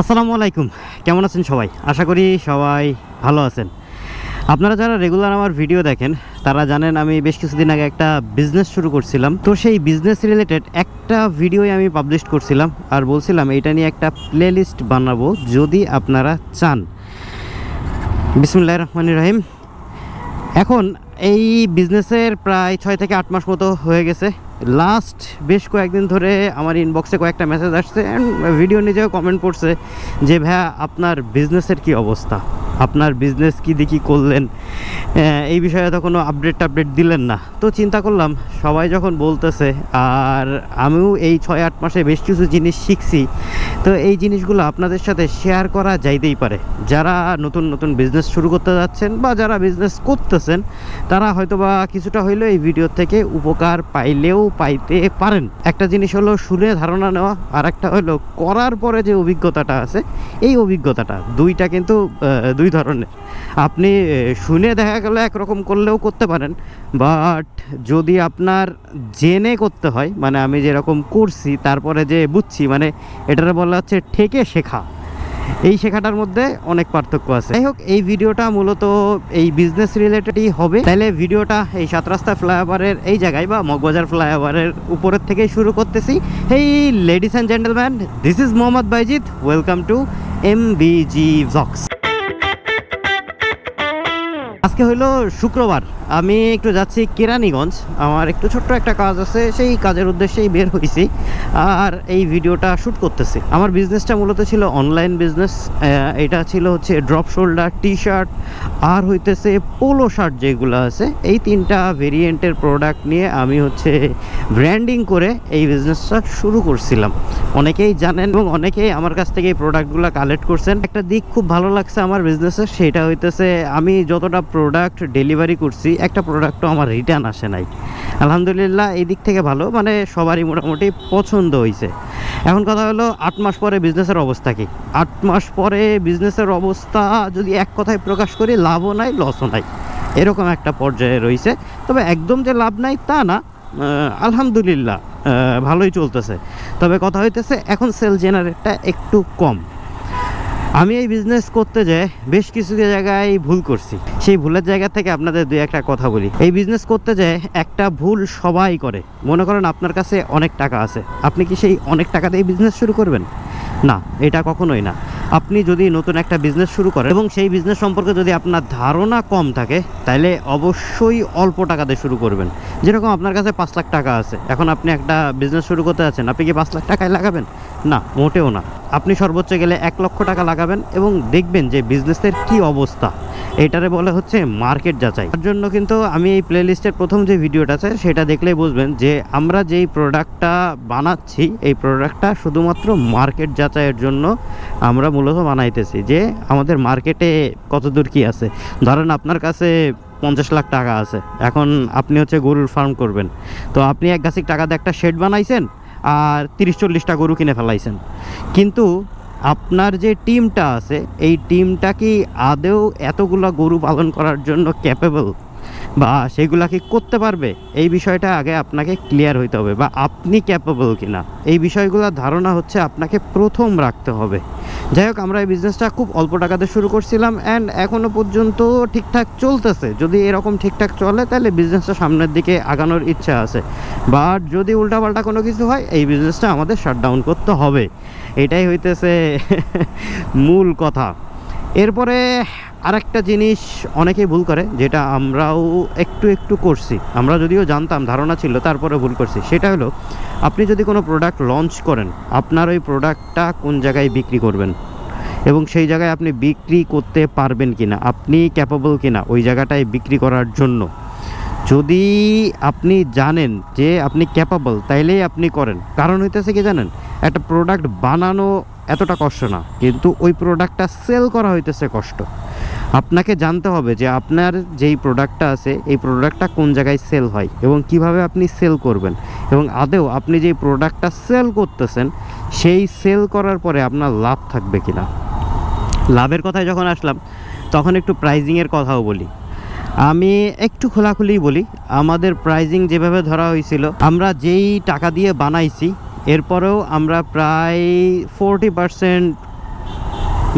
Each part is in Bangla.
আসসালামু আলাইকুম। কেমন আছেন সবাই? আশা করি সবাই ভালো আছেন। আপনারা যারা রেগুলার আমার ভিডিও দেখেন, তারা জানেন আমি বেশ কিছুদিন আগে একটা বিজনেস শুরু করছিলাম। তো সেই বিজনেস রিলেটেড একটা ভিডিওই আমি পাবলিশ করছিলাম আর বলছিলাম, এটা নিয়ে একটা প্লেলিস্ট বানাবো যদি আপনারা চান। বিসমুল্লাহ রহমান রহিম। এখন এই বিজনেসের প্রায় ছয় থেকে আট মাস মতো হয়ে গেছে। লাস্ট বেশ কয়েকদিন ধরে আমার ইনবক্সে কয়েকটা মেসেজ আসছে অ্যান্ড ভিডিও নিজেও কমেন্ট পড়ছে যে, ভাইয়া, আপনার বিজনেসের কি অবস্থা? আপনার বিজনেস কি দেখি করলেন? এই বিষয়ে তো কোনো আপডেট টাপডেট দিলেন না। তো চিন্তা করলাম, সবাই যখন বলতেছে, আর আমিও এই ছয় আট মাসে বেশ কিছু জিনিস শিখছি। তো এই জিনিসগুলো আপনাদের সাথে শেয়ার করা যাইতেই পারে। যারা নতুন নতুন বিজনেস শুরু করতে যাচ্ছেন বা যারা বিজনেস করতেছেন তারা হয়তো বা কিছুটা হইলেও এই ভিডিও থেকে উপকার পাইলেও পাইতে পারেন। একটা জিনিস হলো শুনে ধারণা নেওয়া, আর একটা হলো করার পরে যে অভিজ্ঞতাটা আছে, এই অভিজ্ঞতাটা দুইটা কিন্তু দুই ধরনের। আপনি শুনে দেখা গেল একরকম করলেও করতে পারেন, বাট যদি আপনার জেনে করতে হয় মানে আমি যেরকম করছি, তারপরে যে বুঝছি মানে এটার বলা হচ্ছে ঠেকে শেখা। এই শেখাটার মধ্যে অনেক পার্থক্য আছে। যাই হোক, এই ভিডিওটা মূলত এই বিজনেস রিলেটেডই হবে। তাহলে ভিডিওটা এই সাত রাস্তা ফ্লাইওভারের এই জায়গায় বা মগবাজার ফ্লাইওভারের উপরের থেকে শুরু করতেছি। এই ladies and gentleman this is Mohammad Bayezid welcome to M BG Vox আজকে হলো শুক্রবার। আমি একটু যাচ্ছি কেরানীগঞ্জ। আমার একটু ছোট্ট একটা কাজ আছে, সেই কাজের উদ্দেশ্যেই বের হয়েছি আর এই ভিডিওটা শ্যুট করতেছি। আমার বিজনেসটা মূলত ছিল অনলাইন বিজনেস এটা ছিল হচ্ছে ড্রপ শোল্ডার টি শার্ট আর হইতেছে পোলো শার্ট যেগুলো আছে, এই তিনটা ভেরিয়েন্টের প্রোডাক্ট নিয়ে আমি হচ্ছে ব্র্যান্ডিং করে এই বিজনেসটা শুরু করছিলাম। অনেকেই জানেন এবং অনেকেই আমার কাছ থেকে এই প্রোডাক্টগুলো কালেক্ট করছেন। একটা দিক খুব ভালো লাগছে আমার বিজনেসের সেটা হইতেছে আমি যতটা ডেলিভারি করছি, একটা প্রোডাক্টও আমার রিটার্ন আসে নাই। আলহামদুলিল্লাহ, এই দিক থেকে ভালো মানে সবারই মোটামুটি পছন্দ হয়েছে এখন কথা হলো, আট মাস পরে বিজনেসের অবস্থা কি? আট মাস পরে বিজনেসের অবস্থা যদি এক কথায় প্রকাশ করি, লাভও নাই লসও নাই। এরকম একটা পর্যায়ে রয়েছে তবে একদম যে লাভ নাই, তা না। আলহামদুলিল্লাহ ভালোই চলতেছে। তবে কথা হইতেছে, এখন সেল জেনারেটটা একটু কম। আমি এই বিজনেস করতে যে বেশ কিছু জায়গায় ভুল করছি। সেই ভুলের জায়গা থেকে আপনাদের দুই একটা কথা বলি। এই বিজনেস করতে যে একটা ভুল সবাই করে। মনে করেন আপনার কাছে অনেক টাকা আছে। আপনি কি সেই অনেক টাকা দিয়ে বিজনেস শুরু করবেন? না, এটা কখনোই না। আপনি যদি নতুন একটা বিজনেস শুরু করেন এবং সেই বিজনেস সম্পর্কে যদি আপনার ধারণা কম থাকে তাহলে অবশ্যই অল্প টাকা দিয়ে শুরু করবেন। যেরকম আপনার কাছে পাঁচ লাখ টাকা আছে, এখন আপনি একটা বিজনেস শুরু করতে আছেন আপনি কি পাঁচ লাখ টাকায় লাগাবেন? না, মোটেও না। আপনি সর্বোচ্চ গেলে এক লক্ষ টাকা লাগাবেন এবং দেখবেন যে বিজনেসের কি অবস্থা। এটারে বলে হচ্ছে মার্কেট যাচাই। তার জন্য কিন্তু আমি এই প্লেলিস্টের প্রথম যে ভিডিওটা আছে, সেটা দেখলেই বুঝবেন যে আমরা যেই প্রোডাক্টটা বানাচ্ছি, এই প্রোডাক্টটা শুধুমাত্র মার্কেট যাচাইয়ের জন্য আমরা মূলত বানাইতেছি যে আমাদের মার্কেটে কতদূর কি আছে। ধরেন আপনার কাছে পঞ্চাশ লাখ টাকা আছে, এখন আপনি হচ্ছে গরুর ফার্ম করবেন। তো আপনি এক গাছিক টাকা দিয়ে একটা শেড বানাইছেন, আর তিরিশ চল্লিশটা গরু কিনে ফেলাইছেন। কিন্তু আপনার যে টিমটা আছে, এই টিমটা কি আদেও এতগুলা গরু পালন করার জন্য ক্যাপেবল বা সেগুলা কি করতে পারবে? এই বিষয়টা আগে আপনাকে ক্লিয়ার হইতে হবে। বা আপনি ক্যাপেবল কিনা? এই বিষয়গুলো ধারণা হচ্ছে আপনাকে প্রথম রাখতে হবে। যাই হোক, আমরা এই বিজনেসটা খুব অল্প টাকাতে শুরু করছিলাম অ্যান্ড এখনও পর্যন্ত ঠিকঠাক চলতেছে। যদি এরকম ঠিকঠাক চলে, তাহলে বিজনেসটা সামনের দিকে আগানোর ইচ্ছা আছে। বাট যদি উল্টাপাল্টা কোনো কিছু হয়, এই বিজনেসটা আমাদের শাটডাউন করতে হবে। এটাই হইতেছে মূল কথা। এরপরে আরেকটা জিনিস অনেকেই ভুল করে, যেটা আমরাও একটু একটু করছি। আমরা যদিও জানতাম, ধারণা ছিল, তারপরে ভুল করছি। সেটা হলো, আপনি যদি কোনো প্রোডাক্ট লঞ্চ করেন, আপনার ওই প্রোডাক্টটা কোন জায়গায় বিক্রি করবেন? এবং সেই জায়গায় আপনি বিক্রি করতে পারবেন কি না আপনি ক্যাপাবল কিনা? ওই জায়গাটায় বিক্রি করার জন্য। যদি আপনি জানেন যে আপনি ক্যাপাবল তাইলেই আপনি করেন। কারণ হইতেছে কি জানেন? একটা প্রোডাক্ট বানানো এতটা কষ্ট না, কিন্তু ওই প্রোডাক্টটা সেল করা হইতেছে কষ্ট। আপনাকে জানতে হবে যে আপনার যেই প্রোডাক্টটা আছে, এই প্রোডাক্টটা কোন জায়গায় সেল হয় এবং কীভাবে আপনি সেল করবেন। এবং আদেও আপনি যেই প্রোডাক্টটা সেল করতেছেন, সেই সেল করার পরে আপনার লাভ থাকবে কিনা। লাভের কথায় যখন আসলাম, তখন একটু প্রাইজিংয়ের কথাও বলি। আমি একটু খোলাখুলি বলি, আমাদের প্রাইজিং যেভাবে ধরা হয়েছিল, আমরা যেই টাকা দিয়ে বানাইছি, এরপরেও আমরা প্রায় ফোরটি পারসেন্ট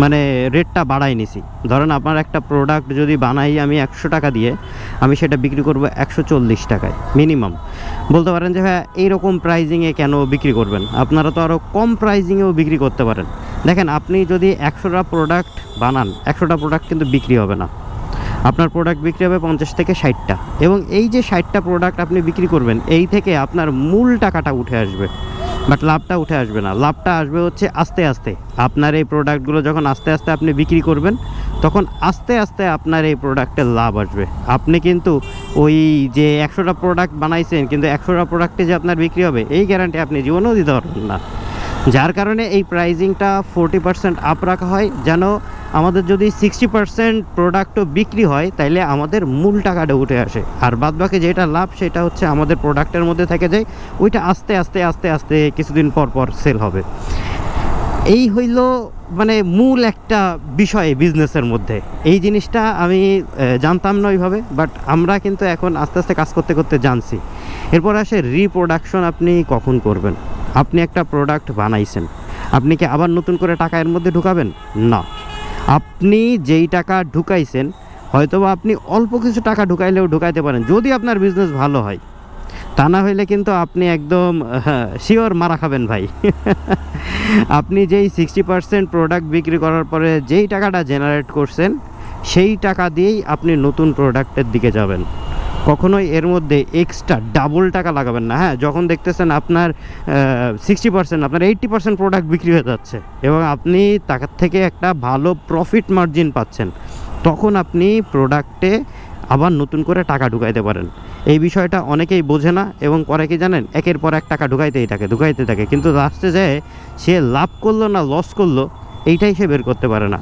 মানে রেটটা বাড়াই নিছি। ধরেন আপনার একটা প্রোডাক্ট যদি বানাই আমি একশো টাকা দিয়ে, আমি সেটা বিক্রি করব একশো চল্লিশ টাকায় মিনিমাম বলতে পারেন যে হ্যাঁ এইরকম প্রাইজিংয়ে কেন বিক্রি করবেন? আপনারা তো আরও কম প্রাইজিংয়েও বিক্রি করতে পারেন। দেখেন, আপনি যদি একশোটা প্রোডাক্ট বানান, একশোটা প্রোডাক্ট কিন্তু বিক্রি হবে না। আপনার প্রোডাক্ট বিক্রি হবে পঞ্চাশ থেকে ষাটটা। এবং এই যে ষাটটা প্রোডাক্ট আপনি বিক্রি করবেন, এই থেকে আপনার মূল টাকাটা উঠে আসবে। বাট লাভটা উঠে আসবে না। লাভটা আসবে হচ্ছে আস্তে আস্তে। আপনার এই প্রোডাক্টগুলো যখন আস্তে আস্তে আপনি বিক্রি করবেন, তখন আস্তে আস্তে আপনার এই প্রোডাক্টের লাভ আসবে। আপনি কিন্তু ওই যে একশোটা প্রোডাক্ট বানাইছেন, কিন্তু একশোটা প্রোডাক্টে যে আপনার বিক্রি হবে, এই গ্যারান্টি আপনি জীবনেও দিতে পারবেন না। যার কারণে এই প্রাইজিংটা ফোরটি পার্সেন্ট আপ রাখা হয়, যেন আমাদের যদি সিক্সটি পার্সেন্ট প্রোডাক্টও বিক্রি হয়, তাইলে আমাদের মূল টাকাটা উঠে আসে। আর বাদ বাকি যেটা লাভ, সেটা হচ্ছে আমাদের প্রোডাক্টের মধ্যে থেকে যায় ওইটা আস্তে আস্তে আস্তে আস্তে কিছুদিন পর পর সেল হবে। এই হইল মানে মূল একটা বিষয় বিজনেসের মধ্যে। এই জিনিসটা আমি জানতাম না ওইভাবে বাট আমরা কিন্তু এখন আস্তে আস্তে কাজ করতে করতে জানছি। এরপর আসে রিপ্রোডাকশন আপনি কখন করবেন? আপনি একটা প্রোডাক্ট বানাইছেন। আপনি কি আবার নতুন করে টাকা এর মধ্যে ঢুকাবেন? না। আপনি যেই টাকা ঢুকাইছেন, হয়তোবা আপনি অল্প কিছু টাকা ঢুকাইলেও ঢুকাইতে পারেন। যদি আপনার বিজনেস ভালো হয়, তা না হইলে কিন্তু আপনি একদম শিওর মারা খাবেন ভাই। আপনি যেই সিক্সটি পার্সেন্ট প্রোডাক্ট বিক্রি করার পরে যেই টাকাটা জেনারেট করছেন, সেই টাকা দিয়েই আপনি নতুন প্রোডাক্টের দিকে যাবেন। কখনোই এর মধ্যে এক্সট্রা ডাবল টাকা লাগাবেন না। হ্যাঁ যখন দেখতেছেন আপনার সিক্সটি পার্সেন্ট আপনার এইট্টি পার্সেন্ট প্রোডাক্ট বিক্রি হয়ে যাচ্ছে এবং আপনি টাকার থেকে একটা ভালো প্রফিট মার্জিন পাচ্ছেন, তখন আপনি প্রোডাক্টে আবার নতুন করে টাকা ঢুকাইতে পারেন। এই বিষয়টা অনেকেই বোঝে না এবং করে কি জানেন? একের পর এক টাকা ঢুকাইতেই থাকে ঢুকাইতে থাকে। কিন্তু লাস্টে যায় সে লাভ করল না লস করল এইটাই সে বের করতে পারে না।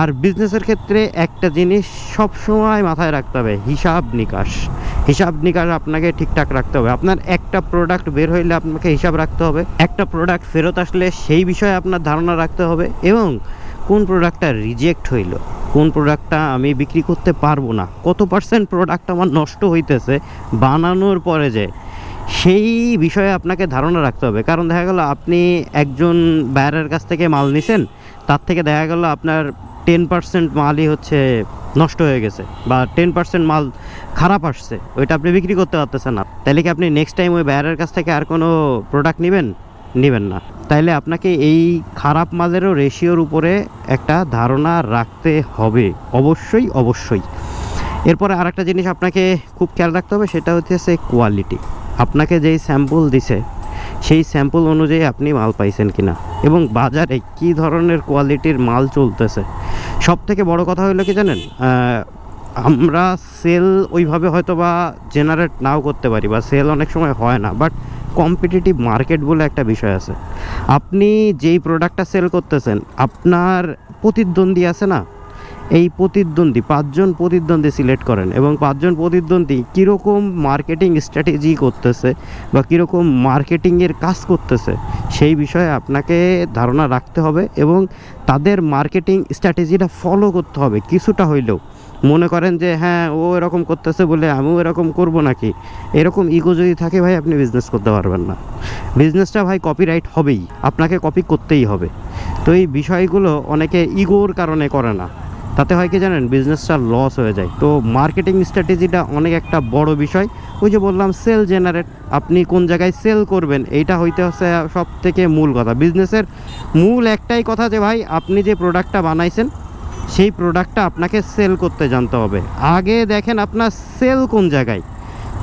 আর বিজনেসের ক্ষেত্রে একটা জিনিস সব সময় মাথায় রাখতে হবে, হিসাব নিকাশ। হিসাব নিকাশ আপনাকে ঠিকঠাক রাখতে হবে। আপনার একটা প্রোডাক্ট বের হইলে আপনাকে হিসাব রাখতে হবে। একটা প্রোডাক্ট ফেরত আসলে সেই বিষয়ে আপনার ধারণা রাখতে হবে এবং কোন প্রোডাক্টটা রিজেক্ট হইল, কোন প্রোডাক্টটা আমি বিক্রি করতে পারব না, কত পার্সেন্ট প্রোডাক্ট আমার নষ্ট হইতেছে, বানানোর পরে যে, সেই বিষয়ে আপনাকে ধারণা রাখতে হবে। কারণ দেখা গেল আপনি একজন বায়ারের কাছ থেকে মাল নিছেন তার থেকে দেখা গেল আপনার টেন পার্সেন্ট মালই হচ্ছে নষ্ট হয়ে গেছে বা টেন পার্সেন্ট মাল খারাপ আসছে, ওইটা আপনি বিক্রি করতে পারতেছেন না। তাহলে কি আপনি নেক্সট টাইম ওই বায়ারের কাছ থেকে আর কোনো প্রোডাক্ট নেবেন? নেবেন না। তাইলে আপনাকে এই খারাপ মালেরও রেশিওর উপরে একটা ধারণা রাখতে হবে। অবশ্যই অবশ্যই। এরপরে আরেকটা জিনিস আপনাকে খুব খেয়াল রাখতে হবে, সেটা হচ্ছে কোয়ালিটি আপনাকে যেই স্যাম্পল দিছে সেই স্যাম্পল অনুযায়ী আপনি মাল পাইছেন কিনা? এবং বাজারে কি ধরনের কোয়ালিটির মাল চলতেছে? সব থেকে বড় কথা হলো কি জানেন? আমরা সেল ওইভাবে হয়তো বা জেনারেট নাও করতে পারি বা সেল অনেক সময় হয় না, বাট কম্পিটিটিভ মার্কেট বলে একটা বিষয় আছে। আপনি যেই প্রোডাক্টটা সেল করতেছেন, আপনার প্রতিদ্বন্দ্বী আছে না? এই প্রতিদ্বন্দ্বী, পাঁচজন প্রতিদ্বন্দ্বী সিলেক্ট করেন এবং পাঁচজন প্রতিদ্বন্দ্বী কীরকম মার্কেটিং স্ট্র্যাটেজি করতেছে বা কীরকম মার্কেটিংয়ের কাজ করতেছে, সেই বিষয়ে আপনাকে ধারণা রাখতে হবে এবং তাদের মার্কেটিং স্ট্র্যাটেজিটা ফলো করতে হবে। কিছুটা হইলেও মনে করেন যে হ্যাঁ ও এরকম করতেছে বলে আমিও এরকম করব নাকি? এরকম ইগো যদি থাকে ভাই, আপনি বিজনেস করতে পারবেন না। বিজনেসটা ভাই কপিরাইট হবেই, আপনাকে কপি করতেই হবে। তো এই বিষয়গুলো অনেকে ইগোর কারণে করে না। তাতে হয় কি জানেন বিজনেসটা লস হয়ে যায়। তো মার্কেটিং স্ট্র্যাটেজিটা অনেক একটা বড় বিষয়। ওই যে বললাম সেল জেনারেট আপনি কোন জায়গায় সেল করবেন, এইটা হইতে হচ্ছে সব থেকে মূল কথা। বিজনেসের মূল একটাই কথা যে ভাই, আপনি যে প্রোডাক্টটা বানাইছেন, সেই প্রোডাক্টটা আপনাকে সেল করতে জানতে হবে। আগে দেখেন আপনার সেল কোন জায়গায়।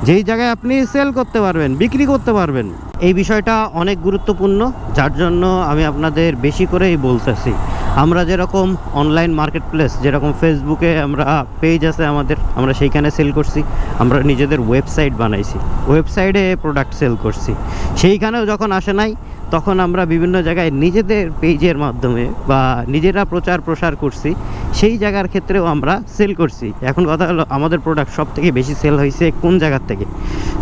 যেই জায়গায় আপনি সেল করতে পারবেন, বিক্রি করতে পারবেন। এই বিষয়টা অনেক গুরুত্বপূর্ণ। যার জন্য আমি আপনাদের বেশি করেই বলতেছি। আমরা যেরকম অনলাইন মার্কেট প্লেস যেরকম ফেসবুকে আমরা পেজ আছে আমাদের, আমরা সেইখানে সেল করছি। আমরা নিজেদের ওয়েবসাইট বানাইছি। ওয়েবসাইটে প্রোডাক্ট সেল করছি। সেইখানেও যখন আসে নাই, তখন আমরা বিভিন্ন জায়গায় নিজেদের পেজের মাধ্যমে বা নিজেরা প্রচার প্রসার করছি, সেই জায়গার ক্ষেত্রেও আমরা সেল করছি। এখন কথা হলো, আমাদের প্রোডাক্ট সব থেকে বেশি সেল হয়েছে কোন জায়গার থেকে?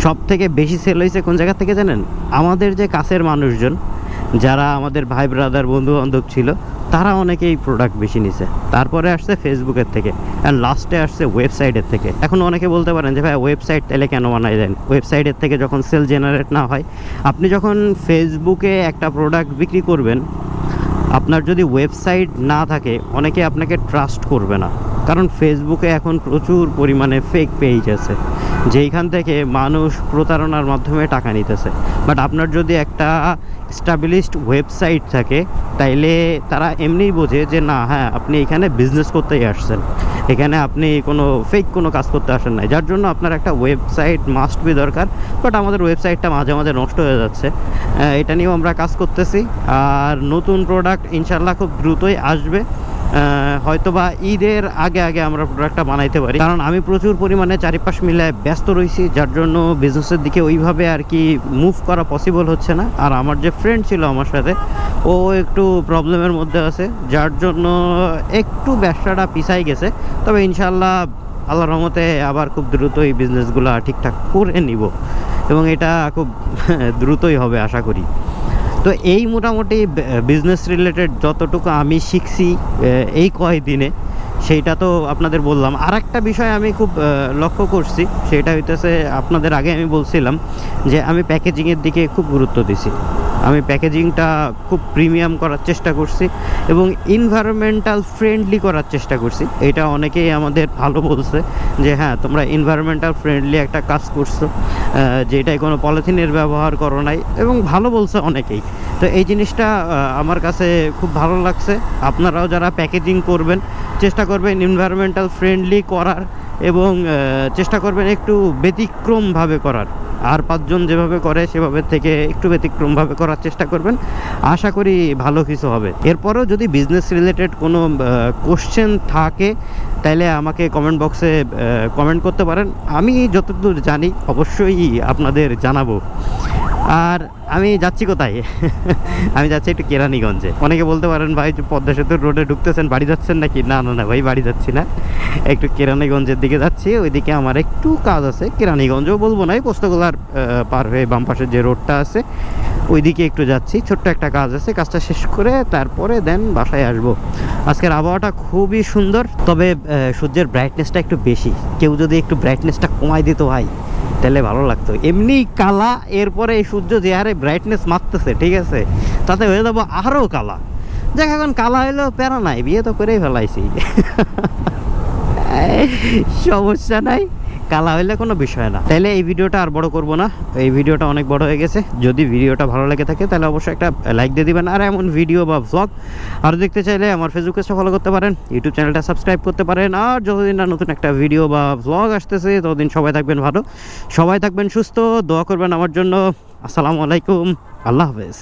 সব থেকে বেশি সেল হয়েছে কোন জায়গার থেকে জানেন? আমাদের যে কাছের মানুষজন, যারা আমাদের ভাই ব্রাদার বন্ধু বান্ধব ছিল তারা অনেকেই প্রোডাক্ট বেশি নিছে। তারপরে আসছে ফেসবুকের থেকে অ্যান্ড লাস্টে আসছে ওয়েবসাইটের থেকে। এখন অনেকে বলতে পারেন যে, ভাই ওয়েবসাইট তাহলে কেন বানাই দেন? ওয়েবসাইটের থেকে যখন সেল জেনারেট না হয়, আপনি যখন ফেসবুকে একটা প্রোডাক্ট বিক্রি করবেন, আপনার যদি ওয়েবসাইট না থাকে, অনেকে আপনাকে ট্রাস্ট করবে না। কারণ ফেসবুকে এখন প্রচুর পরিমাণে ফেক পেজ আছে। যেইখান থেকে মানুষ প্রতারণার মাধ্যমে টাকা নিতেছে। বাট আপনার যদি একটা স্টাবলিশড ওয়েবসাইট থাকে, তাইলে তারা এমনিই বোঝে যে, না হ্যাঁ আপনি এখানে বিজনেস করতেই আসছেন। এখানে আপনি কোনো ফেক কোনো কাজ করতে আসেন নাই। যার জন্য আপনার একটা ওয়েবসাইট মাস্ট বি দরকার। বাট আমাদের ওয়েবসাইটটা মাঝে মাঝে নষ্ট হয়ে যাচ্ছে। এটা নিয়েও আমরা কাজ করতেছি। আর নতুন প্রোডাক্ট ইনশাল্লাহ খুব দ্রুতই আসবে। হয়তোবা ঈদের আগে আগে আমরা প্রোডাক্টটা বানাইতে পারি। কারণ আমি প্রচুর পরিমাণে চারিপাশ মিলে ব্যস্ত রয়েছি, যার জন্য বিজনেসের দিকে ওইভাবে আর কি মুভ করা পসিবল হচ্ছে না। আর আমার যে ফ্রেন্ড ছিল আমার সাথে, ও একটু প্রবলেমের মধ্যে আছে, যার জন্য একটু ব্যবসাটা পিছাই গেছে। তবে ইনশাল্লাহ আল্লাহর রহমতে আবার খুব দ্রুতই বিজনেসগুলো ঠিকঠাক করে নিব। এবং এটা খুব দ্রুতই হবে আশা করি। তো এই মোটামুটি বিজনেস রিলেটেড যতটুকু আমি শিখছি এই কয়দিনে সেইটা তো আপনাদের বললাম। আর একটা বিষয় আমি খুব লক্ষ্য করছি, সেটা হইতেছে আপনাদের আগে আমি বলছিলাম যে আমি প্যাকেজিংয়ের দিকে খুব গুরুত্ব দিছি। আমি প্যাকেজিংটা খুব প্রিমিয়াম করার চেষ্টা করছি এবং ইনভায়রনমেন্টাল ফ্রেন্ডলি করার চেষ্টা করছি। এটা অনেকেই আমাদের ভালো বলছে যে হ্যাঁ তোমরা ইনভায়রনমেন্টাল ফ্রেন্ডলি একটা কাজ করছ যেটাই কোনো পলিথিনের ব্যবহার করো নাই। এবং ভালো বলছে অনেকেই। তো এই জিনিসটা আমার কাছে খুব ভালো লাগছে। আপনারাও যারা প্যাকেজিং করবেন, চেষ্টা করবেন ইনভায়রনমেন্টাল ফ্রেন্ডলি করার এবং চেষ্টা করবেন একটু ব্যতিক্রমভাবে করার। আর পাঁচজন যেভাবে করে, সেভাবে থেকে একটু ব্যতিক্রমভাবে করার চেষ্টা করবেন। আশা করি ভালো কিছু হবে। এরপরেও যদি বিজনেস রিলেটেড কোনো কোশ্চেন থাকে তাহলে আমাকে কমেন্ট বক্সে কমেন্ট করতে পারেন। আমি যতদূর জানি, অবশ্যই আপনাদের জানাব। আর আমি যাচ্ছি কোথায়? আমি যাচ্ছি একটু কেরানীগঞ্জে। অনেকে বলতে পারেন, ভাই পদ্মা সেতুর রোডে ঢুকতেছেন, বাড়ি যাচ্ছেন নাকি? না না না, ভাই, বাড়ি যাচ্ছি না। একটু কেরানীগঞ্জের দিকে যাচ্ছি, ওইদিকে আমার একটু কাজ আছে। কেরানীগঞ্জও বলব না পোস্তগোলার পার হয়ে বাম পাশে যে রোডটা আছে, ওইদিকে একটু যাচ্ছি। ছোট্ট একটা কাজ আছে, কাজটা শেষ করে তারপরে দেন বাসায় আসব। আজকের আবহাওয়াটা খুবই সুন্দর, তবে সূর্যের ব্রাইটনেসটা একটু বেশি। কেউ যদি একটু ব্রাইটনেসটা কমাই দিত, ভাই তাহলে ভালো লাগতো। এমনি কালা, এরপরে এই সূর্য যে হারে ব্রাইটনেস মারতেছে, ঠিক আছে? তাতে হয়ে যাব আরও কালা। দেখ এখন কালা হইলেও প্যারা নাই, বিয়ে তো করেই ফেলাইছি। সমস্যা নাই। কালা হইলে কোনো বিষয় না। তাহলে এই ভিডিওটা আর বড় করব না। এই ভিডিওটা অনেক বড় হয়ে গেছে। যদি ভিডিওটা ভালো লেগে থাকে, তাহলে অবশ্যই একটা লাইক দিয়ে দিবেন। আর এমন ভিডিও বা ভ্লগ আর দেখতে চাইলে আমার ফেসবুক পেজটা ফলো করতে পারেন। ইউটিউব চ্যানেলটা সাবস্ক্রাইব করতে পারেন। আর যতদিন না নতুন একটা ভিডিও বা ভ্লগ আসতেছে, ততদিন সবাই থাকবেন ভালো। সবাই থাকবেন সুস্থ, দোয়া করবেন আমার জন্য। আসসালামু আলাইকুম। আল্লাহ হাফেজ।